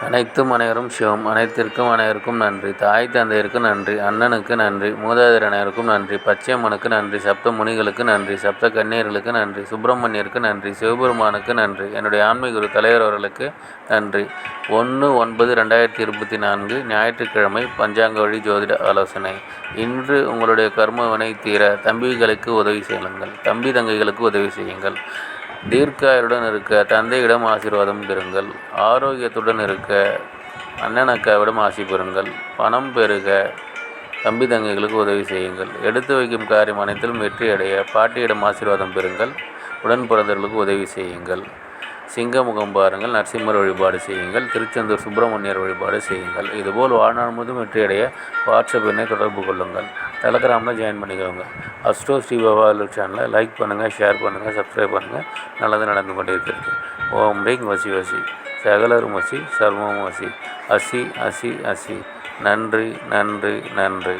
அனைத்தும் அனைவரும் சிவம். அனைத்திற்கும் அனைவருக்கும் நன்றி. தாய் தந்தையருக்கு நன்றி. அண்ணனுக்கு நன்றி. மூதாதையர் அனைவருக்கும் நன்றி. பச்சையம்மனுக்கு நன்றி. சப்த முனிகளுக்கு நன்றி. சப்த கன்னியர்களுக்கு நன்றி. சுப்பிரமணியருக்கு நன்றி. சிவபெருமானுக்கு நன்றி. என்னுடைய ஆன்மீக குரு தலைவர் அவர்களுக்கு நன்றி. ஒன்று ஒன்பது ரெண்டாயிரத்தி இருபத்தி நான்கு ஞாயிற்றுக்கிழமை பஞ்சாங்க வழி ஜோதிட ஆலோசனை. இன்று உங்களுடைய கர்ம வினை தீர தம்பிகளுக்கு உதவி செய்யுங்கள். தம்பி தங்கைகளுக்கு உதவி செய்யுங்கள். தீர்க்காயுடன் இருக்க தந்தையிடம் ஆசீர்வாதம் பெறுங்கள். ஆரோக்கியத்துடன் இருக்க அண்ணன் அக்காவிடம் ஆசி பெறுங்கள். பணம் பெருக தம்பி தங்கைகளுக்கு உதவி செய்யுங்கள். எடுத்து வைக்கும் காரியம் அனைத்திலும் வெற்றி அடைய பாட்டியிடம் ஆசீர்வாதம் பெறுங்கள். உடன் பிறந்தவர்களுக்கு உதவி செய்யுங்கள். சிங்கமுகம் பாருங்கள் நரசிம்மர் வழிபாடு செய்யுங்கள். திருச்செந்தூர் சுப்பிரமணியர் வழிபாடு செய்யுங்கள். இதுபோல் வாழ்நாள் முழுவதும் வெற்றியடைய வாட்ஸ்அப் எண்ணை தொடர்பு கொள்ளுங்கள். டெலகிராமில் ஜாயின் பண்ணிக்கோங்க. அஸ்ட்ரோ ஸ்ரீ பாபா சேனலை லைக் பண்ணுங்கள் ஷேர் பண்ணுங்கள் சப்ஸ்கிரைப் பண்ணுங்கள் நல்லது நடந்து கொண்டே இருக்கிறது ஓம் ரீங் வசி வசி. சகலரும் வசி சர்வம் வசி. அசி அசி அசி. நன்றி நன்றி நன்றி.